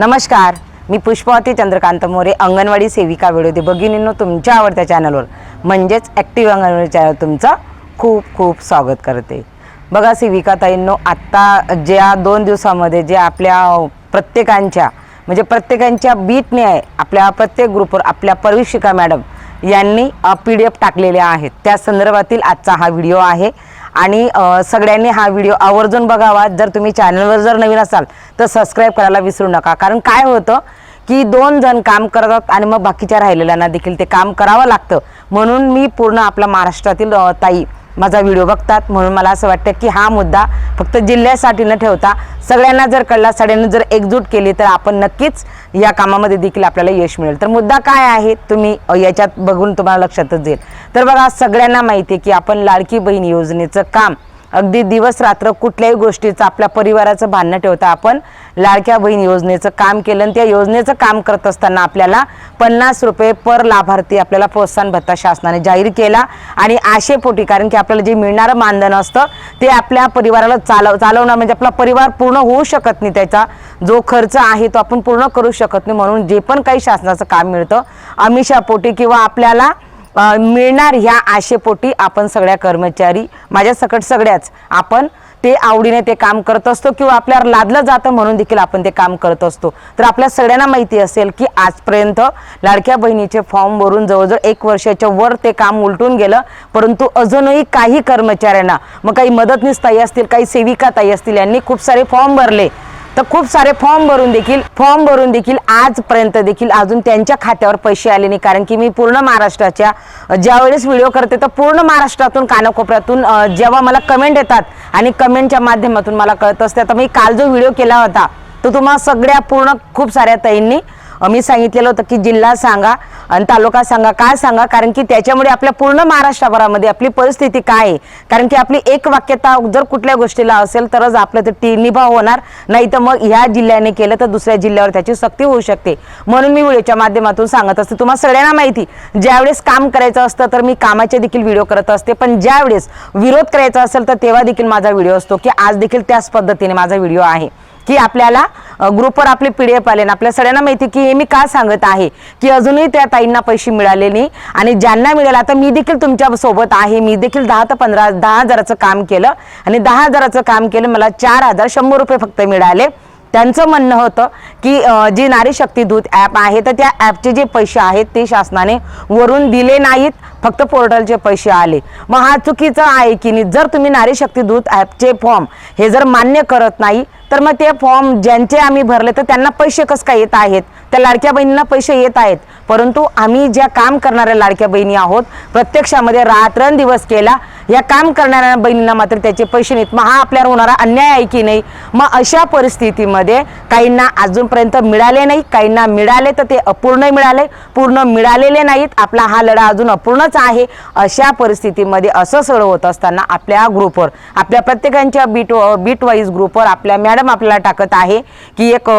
नमस्कार मी पुष्पावती चंद्रकांत मोरे अंगणवाडी सेविका विरोधी भगिनींनो तुमच्या आवडत्या चॅनलवर म्हणजेच ॲक्टिव्ह अंगणवाडी चॅनल तुमचं खूप खूप स्वागत करते. बघा सेविका ताईंनो आत्ता ज्या दोन दिवसामध्ये जे आपल्या प्रत्येकांच्या म्हणजे प्रत्येकांच्या बीटने आहे आपल्या प्रत्येक ग्रुपवर आपल्या परविशिका मॅडम यांनी पी डी एफ टाकलेल्या आहेत. त्या संदर्भातील आजचा हा व्हिडिओ आहे. आणि सगळ्यांनी हा व्हिडिओ आवर्जून बघावा. जर तुम्ही चॅनलवर जर नवीन असाल तर सबस्क्राईब करायला विसरू नका. कारण काय होतं की दोन जण काम करतात आणि मग बाकीच्या राहिलेल्यांना देखील ते काम करावं लागतं. म्हणून मी पूर्ण आपल्या महाराष्ट्रातील ताई माझा व्हिडिओ बघतात म्हणून मला असं वाटतं की हा मुद्दा फक्त जिल्ह्यासाठी न ठेवता सगळ्यांना जर कळला सगळ्यांना जर एकजूट केली तर आपण नक्कीच या कामामध्ये देखील आपल्याला यश मिळेल. तर मुद्दा काय आहे तुम्ही याच्यात बघून तुम्हाला लक्षातच येईल. तर बघा सगळ्यांना माहिती आहे की आपण लाडकी बहीण योजनेचं काम अगदी दिवस रात्र कुठल्याही गोष्टीचं आपल्या परिवाराचं भांडणं ठेवता आपण लाडक्या बहीण योजनेचं काम केलं आणि त्या योजनेचं काम करत असताना आपल्याला पन्नास रुपये पर लाभार्थी आपल्याला प्रोत्साहन भत्ता शासनाने जाहीर केला आणि आशेपोटी कारण की आपल्याला जे मिळणारं मानधन असतं ते आपल्या परिवाराला चालव चालवणं म्हणजे आपला परिवार पूर्ण होऊ शकत नाही त्याचा. जो खर्च आहे तो आपण पूर्ण करू शकत नाही म्हणून जे पण काही शासनाचं काम मिळतं अमिषापोटी किंवा आपल्याला मिळणार ह्या आशेपोटी आपण सगळ्या कर्मचारी माझ्या सकट सगळ्याच आपण ते आवडीने ते काम करत असतो किंवा आपल्यावर लादलं जातं म्हणून देखील आपण ते काम करत असतो. तर आपल्या सगळ्यांना माहिती असेल की आजपर्यंत लाडक्या बहिणीचे फॉर्म भरून जवळजवळ एक वर्षाच्या वर ते काम उलटून गेलं परंतु अजूनही काही कर्मचाऱ्यांना मग काही मदतनीस ताई असतील काही सेविका ताई असतील यांनी खूप सारे फॉर्म भरले. तर खूप सारे फॉर्म भरून देखील फॉर्म भरून देखील आजपर्यंत देखील अजून त्यांच्या खात्यावर पैसे आले नाही. कारण की मी पूर्ण महाराष्ट्राच्या ज्यावेळेस व्हिडिओ करते तर पूर्ण महाराष्ट्रातून कानाकोपऱ्यातून जेव्हा मला कमेंट येतात आणि कमेंटच्या माध्यमातून मला कळत असते. आता मी काल जो व्हिडिओ केला होता तो तुम्हाला सगळ्या पूर्ण खूप साऱ्या ताईंनी मी सांगितलेलं होतं की जिल्हा सांगा आणि तालुका सांगा काय सांगा? कारण की त्याच्यामुळे आपल्या पूर्ण महाराष्ट्रभरामध्ये आपली परिस्थिती काय आहे? कारण की आपली एक वाक्यता जर कुठल्या गोष्टीला असेल तरच आपलं ते टी निभाव होणार. नाही तर मग ह्या जिल्ह्याने केलं तर दुसऱ्या जिल्ह्यावर त्याची सक्ती होऊ शकते. म्हणून मी व्हिडिओच्या माध्यमातून सांगत असते. तुम्हाला सगळ्यांना माहिती ज्यावेळेस काम करायचं असतं तर मी कामाचे देखील व्हिडिओ करत असते. पण ज्यावेळेस विरोध करायचा असेल तर तेव्हा देखील माझा व्हिडिओ असतो की आज देखील त्याच पद्धतीने माझा व्हिडिओ आहे. की आपल्याला ग्रुपवर आपले पी डी एफ आले ना आपल्या सगळ्यांना माहिती की हे मी का सांगत आहे? की अजूनही त्या ताईंना पैसे मिळाले नाही आणि ज्यांना मिळाले आता मी देखील तुमच्यासोबत आहे. मी देखील दहा ते पंधरा दहा हजाराचं काम केलं आणि दहा हजाराचं काम केलं मला चार हजार शंभर रुपये फक्त मिळाले. त्यांचं म्हणणं होतं की जी नारी शक्ती दूत ॲप आहे तर त्या ॲपचे जे पैसे आहेत ते शासनाने वरून दिले नाहीत. फक्त पोर्टलचे पैसे आले. मग हा चुकीचं आहे की नाही? जर तुम्ही नारी शक्ती दूत ॲपचे फॉर्म हे जर मान्य करत नाही तर मग ते फॉर्म ज्यांचे आम्ही भरले तर त्यांना पैसे कसं काय येत आहेत? त्या लाडक्या बहिणींना पैसे येत आहेत. परंतु आम्ही ज्या काम करणाऱ्या लाडक्या बहिणी आहोत प्रत्यक्षामध्ये रात्रंदिवस केला या काम करणाऱ्या बहिणींना मात्र त्याचे पैसे नाहीत. मग हा आपल्यावर होणारा अन्याय आहे की नाही? मग अशा परिस्थितीमध्ये काहींना अजूनपर्यंत मिळाले नाही. काहींना मिळाले तर ते अपूर्ण मिळाले. पूर्ण मिळालेले नाहीत. आपला हा लढा अजून अपूर्णच आहे. अशा परिस्थितीमध्ये असं सगळं होत असताना आपल्या ग्रुपवर आपल्या प्रत्येकांच्या बीट बीट वाईज ग्रुपवर आपल्या मॅडम आपल्याला टाकत आहे की एक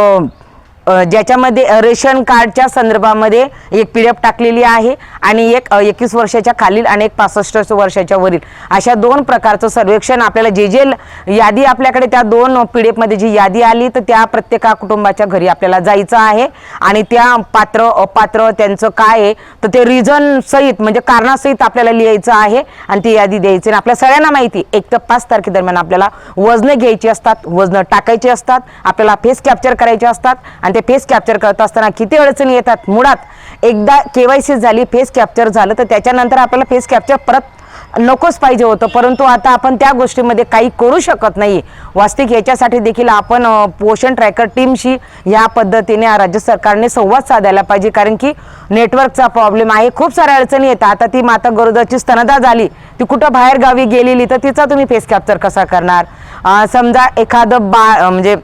ज्याच्यामध्ये रेशन कार्डच्या संदर्भामध्ये एक पी डी एफ टाकलेली आहे आणि एक एकवीस वर्षाच्या खालील आणि एक पासष्ट वर्षाच्या वरील. अशा दोन प्रकारचं सर्वेक्षण आपल्याला जे जे ल- यादी आपल्याकडे त्या दोन पी डी एफमध्ये जी यादी आली तर त्या प्रत्येका कुटुंबाच्या घरी आपल्याला जायचं आहे. आणि त्या पात्र अपात्र त्यांचं काय आहे तर ते रिझन सहित म्हणजे कारणासहित आपल्याला लिहायचं आहे आणि ती यादी द्यायची. आणि आपल्या सगळ्यांना माहिती एक तर पाच तारखेदरम्यान आपल्याला वजनं घ्यायची असतात वजनं टाकायची असतात आपल्याला फेस कॅप्चर करायचे असतात आणि ते फेस कॅप्चर करत असताना किती अडचणी येतात? मुळात एकदा केवायसी झाली फेस कॅप्चर झालं तर त्याच्यानंतर आपल्याला फेस कॅप्चर परत नकोच पाहिजे होतं. परंतु आता आपण त्या गोष्टीमध्ये काही करू शकत नाही. वास्तविक याच्यासाठी देखील आपण पोषण ट्रॅकर टीमशी या पद्धतीने राज्य सरकारने संवाद साधायला पाहिजे. कारण की नेटवर्कचा प्रॉब्लेम आहे. खूप साऱ्या अडचणी येतात. आता ती माता गरोदरची स्तनदा झाली. ती कुठं बाहेर गावी गेलेली तर तिचा तुम्ही फेस कॅप्चर कसा करणार? समजा एखादं बा म्हणजे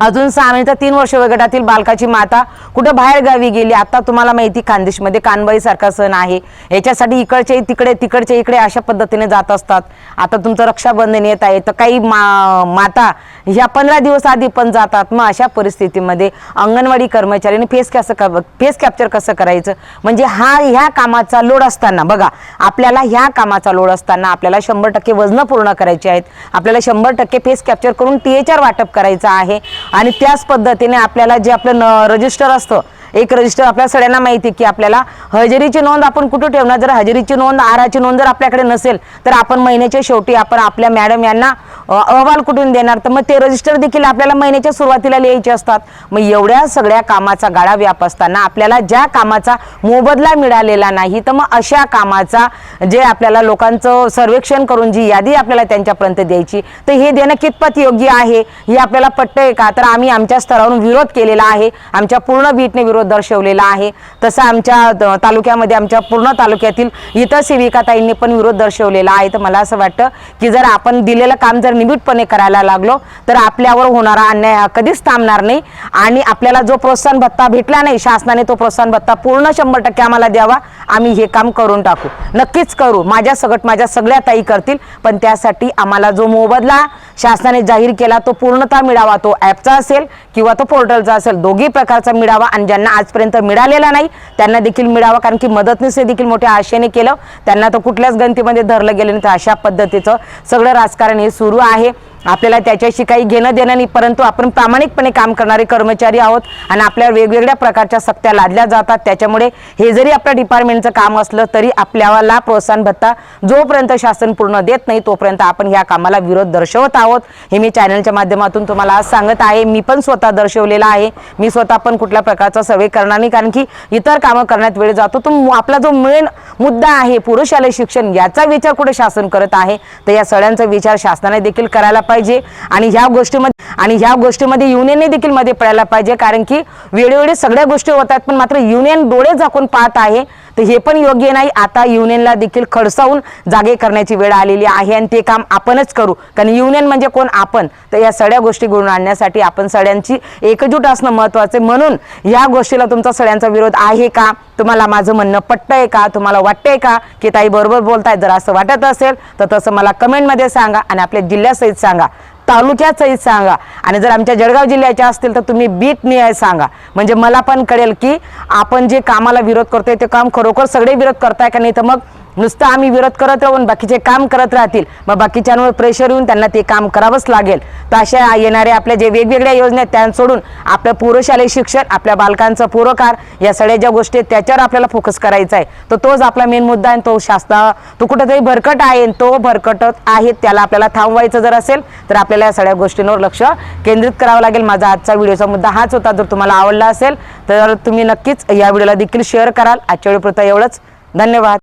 अजून सहा महिने तर तीन वर्ष वयोगटातील बालकाची माता कुठं बाहेर गावी गेली आता तुम्हाला माहिती खानदेशमध्ये कानबाई सारखा सण आहे. याच्यासाठी इकडचे तिकडे तिकडचे इकडे अशा पद्धतीने जात असतात. आता तुमचं रक्षाबंधन येत आहे तर काही मा माता ह्या पंधरा दिवस आधी पण जातात. मग अशा परिस्थितीमध्ये अंगणवाडी कर्मचाऱ्यांनी फेस कसं क फेस कॅप्चर कसं करायचं? म्हणजे हा ह्या कामाचा लोड असताना बघा आपल्याला ह्या कामाचा लोड असताना आपल्याला शंभर टक्के वजनं पूर्ण करायचे आहेत. आपल्याला शंभर टक्के फेस कॅप्चर करून टी एच आर वाटप करायचं आहे. आणि त्याच पद्धतीने आपल्याला जे आपलं रजिस्टर असतं एक रजिस्टर आपल्या सगळ्यांना माहिती आहे की आपल्याला हजेरीची नोंद आपण कुठं ठेवणार? जर हजेरीची नोंद आहाराची नोंद जर आपल्याकडे नसेल तर आपण महिन्याच्या शेवटी आपण आपल्या मॅडम यांना अहवाल कुठून देणार? तर मग ते रजिस्टर देखील आपल्याला महिन्याच्या सुरुवातीला लिहायचे असतात. मग एवढ्या सगळ्या कामाचा गाळा व्याप असताना आपल्याला ज्या कामाचा मोबदला मिळालेला नाही तर मग अशा कामाचा जे आपल्याला लोकांचं सर्वेक्षण करून जी यादी आपल्याला त्यांच्यापर्यंत द्यायची तर हे देणं कितपत योग्य आहे? हे आपल्याला पटतंय का? तर आम्ही आमच्या स्तरावरून विरोध केलेला आहे. आमच्या पूर्ण बीटने विरोध दर्शवलेला आहे. तसं आमच्या तालुक्यामध्ये आमच्या पूर्ण तालुक्यातील इतर सेविकाताईंनी पण विरोध दर्शवलेला आहे. तर मला असं वाटतं की जर आपण दिलेलं काम जर निबिडपणे करायला लागलो तर आपल्यावर होणारा अन्याय हा कधीच थांबणार नाही. आणि आपल्याला जो प्रोत्साहन भत्ता भेटला नाही शासनाने तो प्रोत्साहन भत्ता पूर्ण शंभर टक्के आम्हाला द्यावा. आम्ही हे काम करून टाकू. नक्कीच करू. माझ्या सगट माझ्या सगळ्या ताई करतील पण त्यासाठी आम्हाला जो मोबदला शासनाने जाहीर केला तो पूर्णतः मिळावा. तो ॲपचा असेल किंवा तो पोर्टलचा असेल दोघी प्रकारचा मिळावा. आणि ज्यांना आजपर्यंत मिळालेला नाही त्यांना देखील मिळावा. कारण की मदतनीसने देखील मोठ्या आशेने केलं. त्यांना तर कुठल्याच गणतीमध्ये धरलं गेलं नाही. तर अशा पद्धतीचं सगळं राजकारण हे सुरू आहे आहे. आपल्याला त्याच्याशी काही घेणं देणं नाही परंतु आपण प्रामाणिकपणे काम करणारे कर्मचारी आहोत आणि आपल्यावर वेगवेगळ्या प्रकारच्या सक्त्या लादल्या जातात. त्याच्यामुळे हे जरी आपल्या डिपार्टमेंटचं काम असलं तरी आपल्याला प्रोत्साहन भत्ता जोपर्यंत शासन पूर्ण देत नाही तोपर्यंत आपण ह्या कामाला विरोध दर्शवत आहोत. हे मी चॅनलच्या माध्यमातून तुम्हाला आज सांगत आहे. मी पण स्वतः दर्शवलेला आहे. मी स्वतः पण कुठल्या प्रकारचा सर्वे करणार नाही कारण की इतर कामं करण्यात वेळ जातो. तो आपला जो मेन मुद्दा आहे पुरुषालय शिक्षण याचा विचार कुठे शासन करत आहे? तर या सगळ्यांचा विचार शासनाने देखील करायला पाहिजे. आणि ह्या गोष्टीमध्ये आणि ह्या गोष्टीमध्ये युनियनने देखील मध्ये पडायला पाहिजे. कारण की वेळोवेळी सगळ्या गोष्टी होतात पण मात्र युनियन डोळे झाकून पाहत आहे. तर हे पण योग्य नाही. आता युनियनला देखील खडसावून जागे करण्याची वेळ आलेली आहे आणि ते काम आपणच करू. कारण युनियन म्हणजे कोण? आपण. तर या सगळ्या गोष्टी घडून आणण्यासाठी आपण सगळ्यांची एकजूट असणं महत्वाचं आहे. म्हणून या गोष्टीला तुमचा सगळ्यांचा विरोध आहे का? तुम्हाला माझं म्हणणं पटतंय का? तुम्हाला वाटतंय का? की ताई बरोबर बोलताय जर असं वाटत असेल तर तसं मला कमेंटमध्ये सांगा आणि आपल्या जिल्ह्यासहित सांगा. तालुक्यात सहित सांगा. आणि जर आमच्या जळगाव जिल्ह्याच्या असतील तर तुम्ही बीट निहाय सांगा. म्हणजे मला पण कळेल की आपण जे कामाला विरोध करतोय ते काम खरोखर सगळे विरोध करताय का नाही? तर मग नुसतं आम्ही विरोध करत राहून बाकीचे काम करत राहतील. मग बाकीच्यांवर प्रेशर येऊन त्यांना ते काम करावंच लागेल. तर अशा येणाऱ्या आपल्या जे वेगवेगळ्या योजना आहेत त्या सोडून आपलं पूर्वशालेय शिक्षण आपल्या बालकांचं पुरकार या सगळ्या ज्या गोष्टी आहेत त्याच्यावर आपल्याला फोकस करायचा आहे. तर तोच आपला मेन मुद्दा आहे आणि तो शास्त्रा तो कुठंतरी भरकट आहे आणि तो भरकटत आहे त्याला आपल्याला थांबवायचं जर असेल तर आपल्याला या सगळ्या गोष्टींवर लक्ष केंद्रित करावं लागेल. माझा आजचा व्हिडिओचा मुद्दा हाच होता. जर तुम्हाला आवडला असेल तर तुम्ही नक्कीच या व्हिडिओला देखील शेअर कराल. आजच्या वेळेपुरता एवढंच. धन्यवाद.